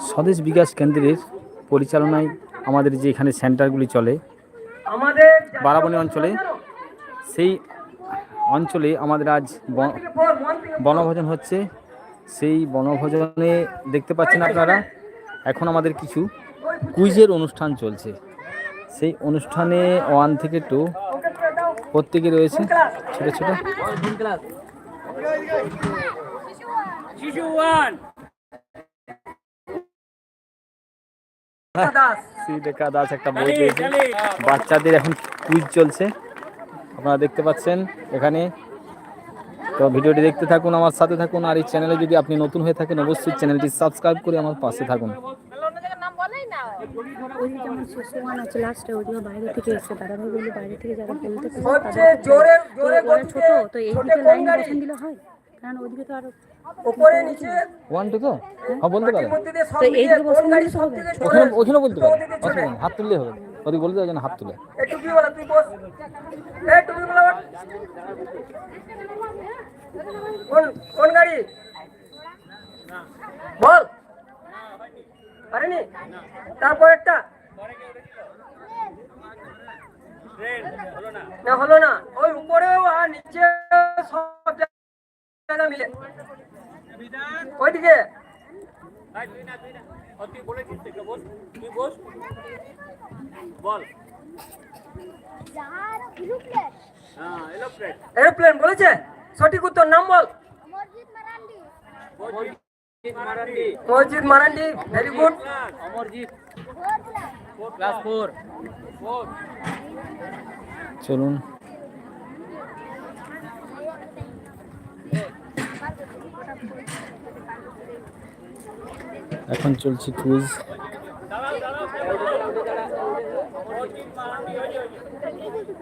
স্বদেশ বিকাশ কেন্দ্রের পরিচালনায় আমাদের যে এখানে সেন্টারগুলি চলে আমাদের বারাবণী অঞ্চলে সেই অঞ্চলে আমাদের আজ ব- বনভোজন হচ্ছে। সেই বনভোজনে দেখতে পাচ্ছেন আপনারা এখন আমাদের কিছু কুইজের অনুষ্ঠান চলছে। সেই অনুষ্ঠানে ওয়ান থেকে টু প্রত্যেকে রয়েছে। ছোট ছোট। দাস শ্রীলেখা দাস একটা বই দিয়েছে বাচ্চাদের এখন কুইজ চলছে। আপনারা দেখতে পাচ্ছেন এখানে। তো ভিডিওটি দেখতে থাকুন আমার সাথে থাকুন আর এই চ্যানেলে যদি আপনি নতুন হয়ে থাকেন অবশ্যই চ্যানেলটি সাবস্ক্রাইব করে আমার পাশে থাকুন। ওই যেমন শিশুমান আছে লাস্টে ওইগুলো বাইরে থেকে এসে দাদাভাই বলে বাইরে থেকে যারা বলতে পারে জোরে জোরে ওরা ছোট তো এই দিকে লাইন গাড়ি বসান দিলে হয়? কারণ ওইদিকে তো আরও উপরে নিচে ওয়ান টু তো হ্যাঁ বলতে পারেন সব তো এই দিকে বসান দিলে সব ওখানে ওখানে বলতে অসুবিধা হাত তুললে হবে। ওদিকে বলতে জন্য হাত তুলে। এই টুপি বলা তুই বস। এই টুপি বলা। কোন কোন গাড়ি? বল। পারেনি? তারপর একটা। না হলো না। ওই উপরেও আর নিচে সব জায়গা মিলে। ওইদিকে। হ্যাঁ এরোপ্লেন বলেছে? সঠিক উত্তর নাম বল। Masjid Marandi very good Amarjit class four চলুন। এখন চলছে কুইজ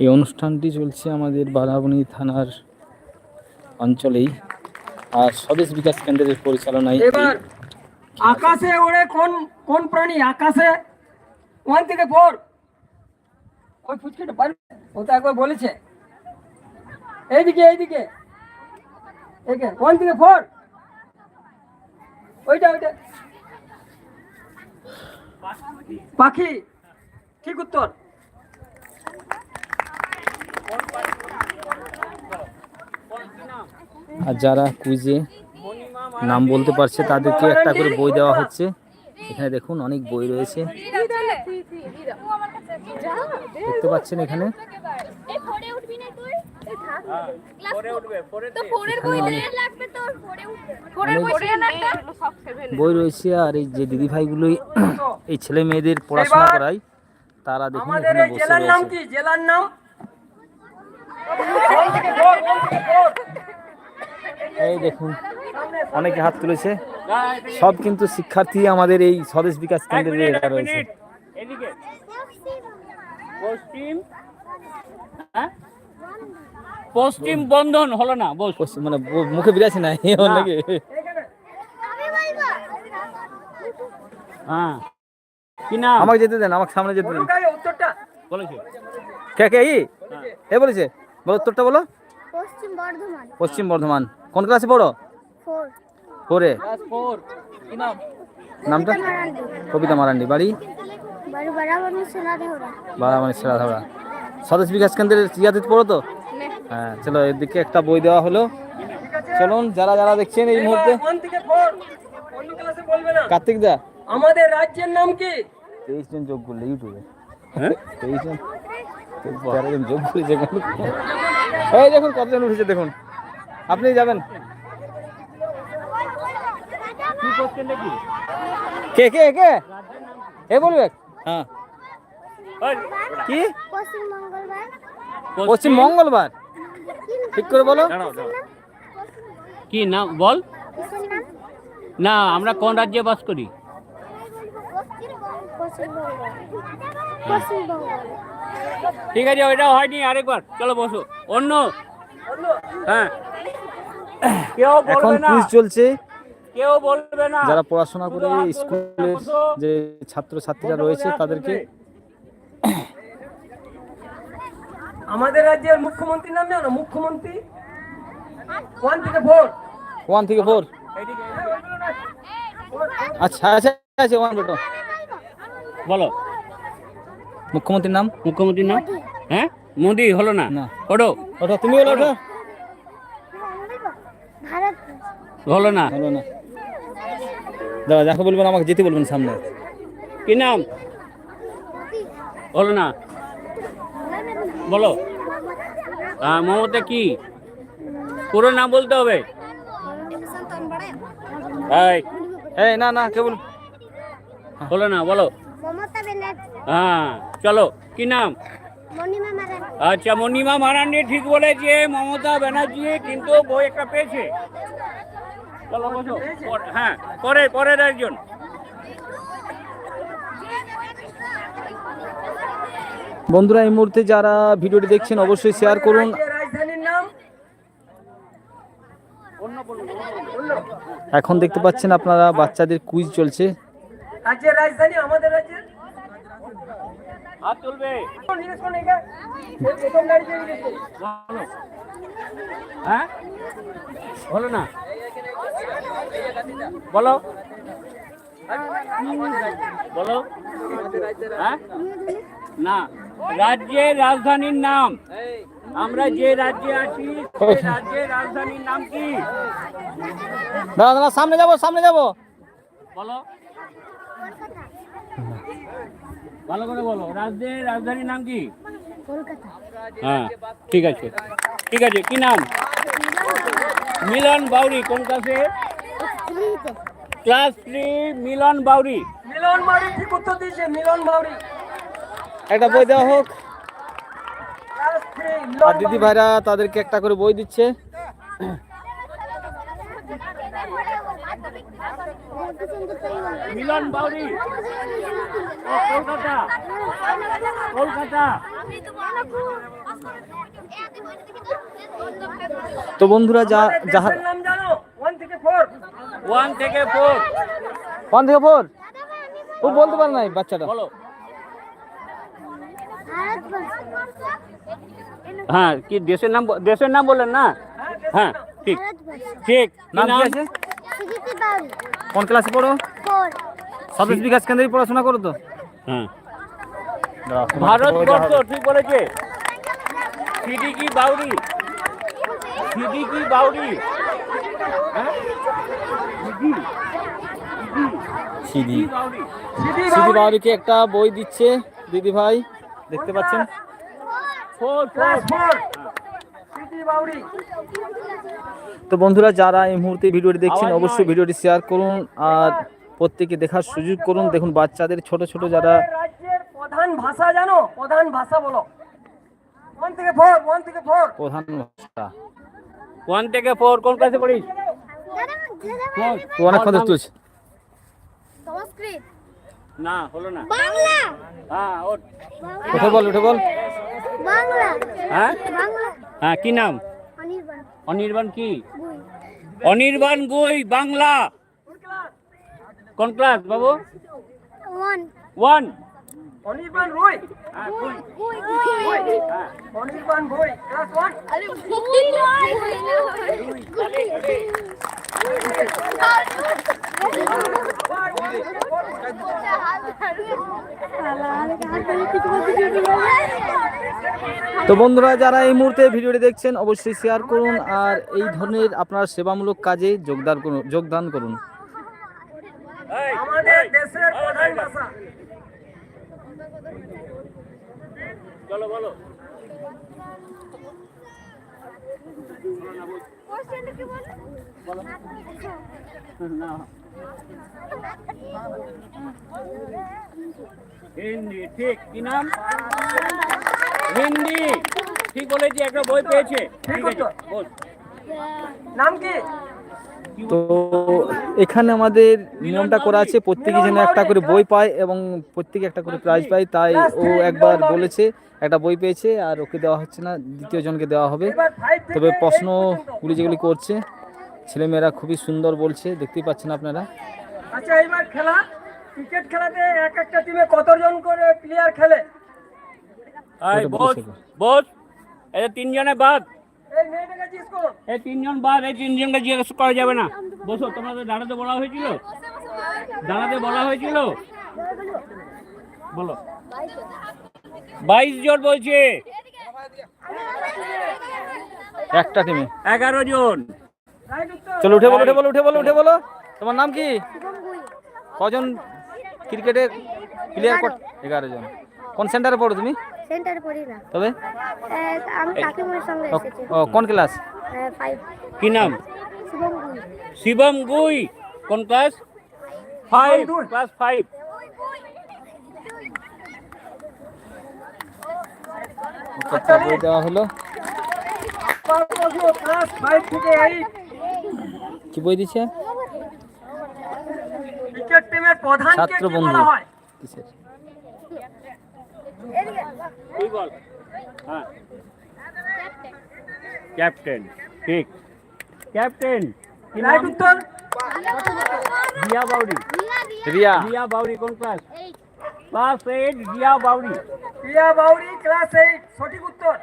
এই অনুষ্ঠানটি চলছে আমাদের বারাবণী থানার অঞ্চলেই। আর স্বদেশ বিকাশ কেন্দ্রের পরিচালনায় এবার আকাশে ওড়ে কোন কোন প্রাণী? আকাশে? ওয়ান থেকে ফোর। ওই ফুচকাটা পারবে ও তো একবার বলেছে। এইদিকে এইদিকে। একে, ওয়ান থেকে ফোর। ওইটা ওইটা। পাখি, ঠিক উত্তর। আর যারা কুইজে নাম বলতে পারছে তাদেরকে একটা করে বই দেওয়া হচ্ছে। এখানে দেখুন অনেক বই রয়েছে। দেখতে পাচ্ছেন এখানে? এই ফোরে উঠবি না তুই এই থাক ক্লাস পরে উঠবে পরে তো ফোরের বই রয়েছে আর এই যে দিদি ভাইগুলোই এই ছেলে মেয়েদের পড়াশোনা করায় তারা দেখুন এখানে বসে জেলার নাম রয়েছে কি? জেলার নাম ওয়ান থেকে ফোর ওয়ান থেকে ফোর এই দেখুন অনেকে হাত তুলেছে। সব কিন্তু শিক্ষার্থী আমাদের এই স্বদেশ বিকাশ এক কেন্দ্রে মিনিট এক এরা রয়েছে পশ্চিম হ্যাঁ? পশ্চিম বন্ধন হলো না পশ্চিম- মানে মুখে বিরাছে না। নাকি হ্যাঁ। কি নাম? আমাকে যেতে দেন আমাকে সামনে যেতে দেন। উত্তরটা বলেছ। কে কে এ বলেছে? বলো উত্তরটা বলো। পশ্চিম বর্ধমান। পশ্চিম বর্ধমান। কোন ক্লাসে পড়ো? ফোর পড়ে ক্লাস ফোর কি নাম? নামটা? কবিতা মারান্ডি। বাড়ি? বারামানি সেরাধারা স্বদেশ বিকাশ কেন্দ্রের ইয়াতে পড়ো তো? হ্যাঁ চলো এদিকে একটা বই দেওয়া হলো। চলুন যারা যারা দেখছেন এই মুহূর্তে। কার্তিক দা। আমাদের রাজ্যের নাম কি? তেইশ জন যোগ করলে ইউটিউবে। তেইশ জন। তেরো যোগ করেছে এই দেখুন কতজন উঠেছে দেখুন। আপনি যাবেন? কি কে কে কে? এ বলবে? হ্যাঁ। কি? পশ্চিম মঙ্গলবার। ঠিক করে বলো। কি নাম বল। না আমরা কোন রাজ্যে বাস করি? পশ্চিমবঙ্গ ঠিক আছে ওইটা হয়নি আরেকবার। চলো বসো। অন্য? হ্যাঁ। এখন বলবে না। কুইজ চলছে। কেউ বলবে না। যারা পড়াশোনা করে স্কুলের যে ছাত্র ছাত্রীরা রয়েছে তাদেরকে আমাদের রাজ্যের মুখ্যমন্ত্রীর নাম জানো? মুখ্যমন্ত্রী? ওয়ান থেকে ফোর। ওয়ান থেকে ফোর? আচ্ছা আচ্ছা আচ্ছা ওয়ান বেটো বলো। মুখ্যমন্ত্রীর নাম? মুখ্যমন্ত্রীর নাম? হ্যাঁ? মোদি হলো না। ওটো ওটা তুমি বলো ওটা হলো না? হলো না। দাদা যাকে বলবেন আমাকে যেতে বলবেন সামনে। কি নাম? হলো না? বলো। হ্যাঁ মমতা কি? পুরো নাম বলতে হবে? এই, এই না না কেবল হলো না বলো। হ্যাঁ চলো কি নাম? আচ্ছা মণিমা মারান্ডি ঠিক বলেছে মমতা ব্যানার্জি কিন্তু বই একটা পেয়েছে। চলো বসো। হ্যাঁ পরে পরের একজন। বন্ধুরা এই মুহূর্তে যারা ভিডিওটি দেখছেন অবশ্যই শেয়ার করুন। রাজ্যের রাজধানীর নাম এখন দেখতে পাচ্ছেন আপনারা বাচ্চাদের কুইজ চলছে। রাজধানী আমাদের রাজ্যের হাত তুলবে জিজ্ঞেস করুন একে। এই প্রথম দাঁড়িয়ে জিজ্ঞেস হ্যাঁ? বলো না। বলো। বলো। হ্যাঁ? না। রাজ্যের রাজধানীর নাম। আমরা যে রাজ্যে আছি সেই রাজ্যের রাজধানীর নাম কি? দাদা দাদা সামনে যাব সামনে যাব। বলো। ভালো করে বলো। রাজ্যের রাজধানীর নাম কি? হ্যাঁ ঠিক আছে। ঠিক আছে কি নাম? মিলন বাউরি কোন ক্লাসে ক্লাস থ্রি মিলন বাউরি। মিলন ঠিক উত্তর দিয়েছে মিলন মাউরি একটা বই দেওয়া হোক। আর দিদি ভাইরা তাদেরকে একটা করে বই দিচ্ছে। মিলন বাউরি। কলকাতা। কলকাতা। তো বন্ধুরা যা যাহা নাম জানো? ওয়ান থেকে ফোর ওয়ান থেকে ফোর ওয়ান থেকে ফোর ও বলতে পারে নাই বাচ্চাটা। বলো। হ্যাঁ কি দেশের নাম ব- দেশের নাম বললেন না? হ্যাঁ ঠিক। ঠিক। নাম কি আছে? কোন ক্লাসে পড়ো? স্বদেশ বিকাশ কেন্দ্রে পড়াশোনা করো তো। হ্যাঁ ভারতবর্ষ ঠিক বলেছে? সিডিকি বাউরি? সিডিকি বাউরি? হ্যাঁ? সিডি। বাউরি। সিডি বাউরিকে একটা বই দিচ্ছে দিদি ভাই দেখতে পাচ্ছেন? ফোর ফোর তো বন্ধুরা যারা এই মুহূর্তে ভিডিওটি দেখছেন অবশ্যই ভিডিওটি শেয়ার করুন আর প্রত্যেকে দেখার সুযোগ করুন। দেখুন বাচ্চাদের ছোট ছোট যারা প্রধান ভাষা জানো? প্রধান ভাষা বলো। ওয়ান থেকে ফোর ওয়ান থেকে ফোর প্রধান ভাষা। ওয়ান থেকে ফোর কোন ক্লাসে পড়িস? ফোর কথা তুলছে। সংস্কৃত। না হলো না। বাংলা। হ্যাঁ উঠে বল উঠে বল। বাংলা। হ্যাঁ? বাংলা। হ্যাঁ কি নাম? অনির্বাণ। কি? অনির্বাণ গুই বাংলা। কোন ক্লাস বাবু? ওয়ান ওয়ান অনির্বাণ রুই অনির্বাণ বই ক্লাস ওয়ান তো বন্ধুরা যারা এই মুহূর্তে ভিডিওটি দেখছেন অবশ্যই শেয়ার করুন আর এই ধরনের আপনার সেবামূলক কাজে যোগদান করুন যোগদান করুন। আমাদের দেশের প্রধান ভাষা। চলো বলো। হিন্দি ঠিক? কি নাম? হিন্দি। ঠিক বলেছি একটা বই পেয়েছে। ঠিক আছে বল। নাম কি? তো এখানে আমাদের নিয়মটা করা আছে প্রত্যেকে যেন একটা করে বই পায় এবং প্রত্যেকে একটা করে প্রাইজ পায়। তাই ও একবার বলেছে একটা বই পেয়েছে আর ওকে দেওয়া হচ্ছে না দ্বিতীয় জনকে দেওয়া হবে। তবে প্রশ্নগুলি যেগুলি করছে ছেলেমেয়েরা খুবই সুন্দর বলছে দেখতেই পাচ্ছেন আপনারা। আচ্ছা এইবার খেলা। ক্রিকেট খেলাতে এক একটা টিমে কতজন করে প্লেয়ার খেলে? বস বস এই তিনজনে বাদ। এই তিনজন বাদ এই তিনজনকে জিজ্ঞেস করা যাবে না। বসো তোমাদের দাঁড়াতে বলা হয়েছিল? দাঁড়াতে বলা হয়েছিল? বলো। বাইশ জন বলছে। একটা টিমে। এগারো জন। চলো উঠে বলো উঠে বলো উঠে বলো উঠে বলো। তোমার নাম কি? কজন ক্রিকেটের প্লেয়ার এগারো জন। কোন সেন্টারে পড়ো তুমি? সেন্টারে পড়ি না। তবে? আমি কাকিমার সঙ্গে এসেছি। ও, কোন ক্লাস? ফাইভ কি নাম? শুভম গুই। শিবম গুই। কোন ক্লাস? ফাইভ ক্লাস ফাইভ বই দেওয়া হলো। কি বই দিচ্ছে? ক্রিকেট ছাত্র বন্ধু কিসের? তুই বল হ্যাঁ ক্যাপ্টেন ঠিক ক্যাপ্টেন কি নাম রাইট উত্তর দিয়া বাউরি রিয়া দিয়া বাউরি কোন class class eight Diya Bauri Priya Bauri class eight সঠিক উত্তর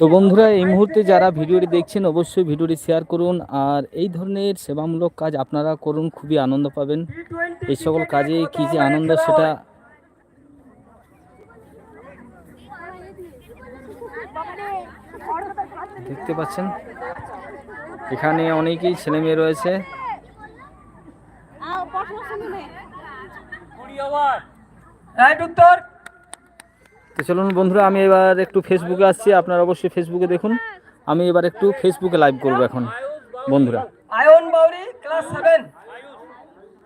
তো বন্ধুরা, এই মুহূর্তে যারা ভিডিওটি দেখছেন, অবশ্যই ভিডিওটি শেয়ার করুন আর এই ধরনের সেবামূলক কাজ আপনারা করুন, খুবই আনন্দ পাবেন। এই সকল কাজে কি যে আনন্দ, সেটা দেখতে পাচ্ছেন। এখানে অনেকেই ছেলে মেয়ে রয়েছে। তো চলুন বন্ধুরা আমি এবার একটু ফেসবুকে আসছি। আপনারা অবশ্যই ফেসবুকে দেখুন। আমি এবার একটু ফেসবুকে লাইভ করব এখন বন্ধুরা। Ayan Bauri class seven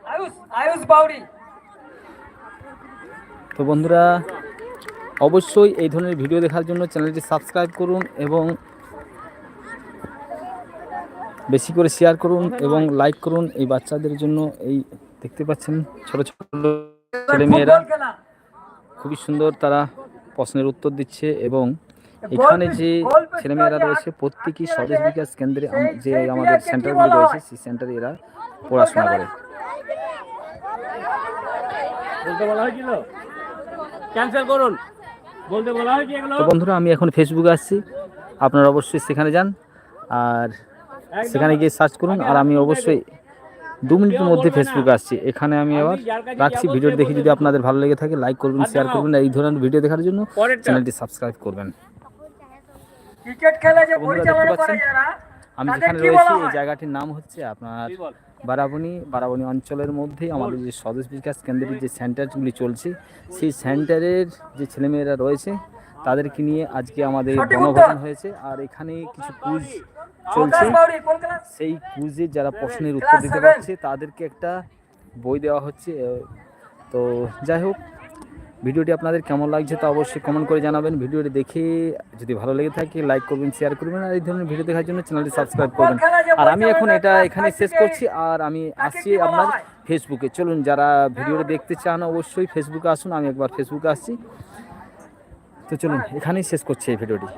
Ayush Ayush Bauri. তো বন্ধুরা অবশ্যই এই ধরনের ভিডিও দেখার জন্য চ্যানেলটি সাবস্ক্রাইব করুন এবং বেশি করে শেয়ার করুন এবং লাইক করুন। এই বাচ্চাদের জন্য এই দেখতে পাচ্ছেন ছোট ছোট ছেলে মেয়েরা খুবই সুন্দর তারা প্রশ্নের উত্তর দিচ্ছে এবং এখানে যে ছেলেমেয়েরা রয়েছে প্রত্যেকই স্বদেশ বিকাশ কেন্দ্রে যে আমাদের সেন্টারগুলো রয়েছে সেই সেন্টারে এরা পড়াশোনা করে। বলতে বলা হয়েছিল? ক্যান্সেল করুন। বলতে বলা হয়েছে এগুলো? তো বন্ধুরা আমি এখন ফেসবুকে আসছি। আপনারা অবশ্যই সেখানে যান আর সেখানে গিয়ে সার্চ করুন। আর আমি অবশ্যই দু মিনিটের মধ্যে ফেসবুকে আসছি। এখানে আমি আবার রাখছি ভিডিও দেখে যদি আপনাদের ভালো লেগে থাকে লাইক করবেন শেয়ার করবেন আর এই ধরনের ভিডিও দেখার জন্য চ্যানেলটি সাবস্ক্রাইব করবেন। ক্রিকেট খেলা যে দেখতে পরিচালনা করে পাচ্ছেন? যারা আমি যেখানে রয়েছি এই জায়গাটির নাম হচ্ছে আপনার বারাবণী বারাবণী অঞ্চলের মধ্যে আমাদের যে স্বদেশ বিকাশ কেন্দ্রের যে সেন্টারগুলি চলছে সেই সেন্টারের যে ছেলেমেয়েরা রয়েছে তাদেরকে নিয়ে আজকে আমাদের বনভোজন হয়েছে। আর এখানে কিছু কুইজ চলছে। সেই কুইজের যারা প্রশ্নের উত্তর দিতে পারছে তাদেরকে একটা বই দেওয়া হচ্ছে। তো যাই হোক ভিডিওটি আপনাদের কেমন লাগছে তা অবশ্যই কমেন্ট করে জানাবেন। ভিডিওটি দেখে যদি ভালো লেগে থাকে লাইক করবেন শেয়ার করবেন আর এই ধরনের ভিডিও দেখার জন্য চ্যানেলটি সাবস্ক্রাইব করবেন। আর আমি এখন এটা এখানে শেষ করছি আর আমি আসছি আপনার ফেসবুকে চলুন যারা ভিডিওটা দেখতে চান অবশ্যই ফেসবুকে আসুন আমি একবার ফেসবুকে আসছি। তো চলুন এখানেই শেষ করছি এই ভিডিওটি